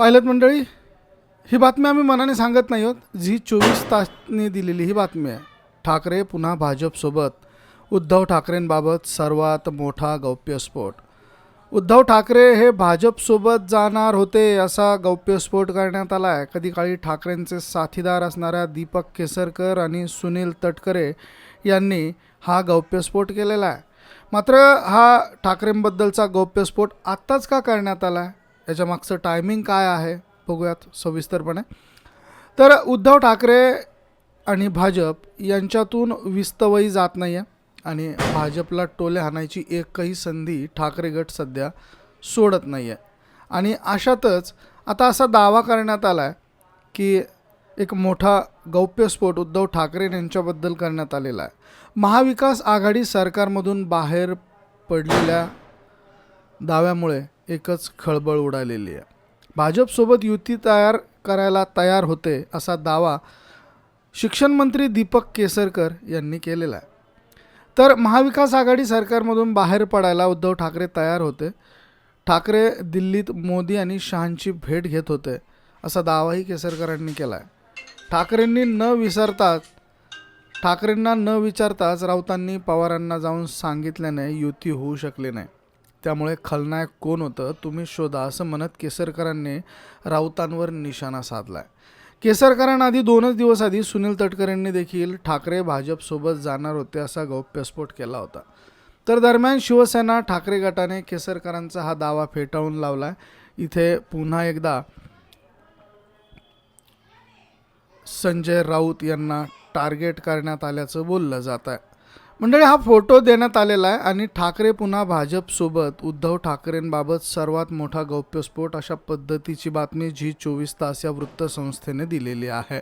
पाहिलं मंडळी ही बातमी आम्ही मनाने सांगत नाही आहोत. झी चोवीस तासने दिलेली ही बातमी आहे. ठाकरे पुन्हा भाजपसोबत उद्धव ठाकरेंबाबत सर्वात मोठा गौप्यस्फोट उद्धव ठाकरे हे भाजपसोबत जाणार होते असा गौप्यस्फोट करण्यात आला आहे. कधी काळी ठाकरेंचे साथीदार असणाऱ्या दीपक केसरकर आणि सुनील तटकरे यांनी हा गौप्यस्फोट केलेला आहे. मात्र हा ठाकरेंबद्दलचा गौप्यस्फोट आत्ताच का करण्यात आला आहे? याच्यामागचं टायमिंग काय आहे बघूयात सविस्तरपणे. तर उद्धव ठाकरे आणि भाजप यांच्यातून विस्तवही जात नाही आहे आणि भाजपला टोले हाणायची एकही संधी ठाकरे गट सध्या सोडत नाही आहे आणि अशातच आता असा दावा करण्यात आला आहे की एक मोठा गौप्यस्फोट उद्धव ठाकरे यांच्याबद्दल करण्यात आलेला आहे. महाविकास आघाडी सरकारमधून बाहेर पडलेल्या दाव्यामुळे एकच खळबळ उडालेली आहे. भाजपसोबत युती तयार करायला तयार होते असा दावा शिक्षण मंत्री दीपक केसरकर यांनी केलेला आहे. तर महाविकास आघाडी सरकारमधून बाहेर पडायला उद्धव ठाकरे तयार होते. ठाकरे दिल्लीत मोदी आणि शहांची भेट घेत होते असा दावाही केसरकरांनी केला आहे ठाकरेंनी न विसरताच ठाकरेंना न विचारताच राऊतांनी पवारांना जाऊन सांगितल्याने युती होऊ शकली नाही. त्यामुळे खलनायक कोण होतं तुम्ही शोधा असं म्हणत केसरकरांनी राऊतांवर निशाणा साधलाय. केसरकरांना आधी दोनच दिवस आधी सुनील तटकरेंनी देखील ठाकरे भाजपसोबत जाणार होते असा गौप्यस्फोट केला होता. तर दरम्यान शिवसेना ठाकरे गटाने केसरकरांचा हा दावा फेटाळून लावला इथे पुन्हा एकदा संजय राऊत यांना टार्गेट करण्यात आल्याचं बोललं जात आहे मंडळी हा फोटो देण्यात आलेला आहे आणि ठाकरे पुन्हा भाजपसोबत उद्धव ठाकरेंबाबत सर्वात मोठा गौप्यस्फोट अशा पद्धतीची बातमी झी चोवीस तास या वृत्तसंस्थेने दिलेली आहे.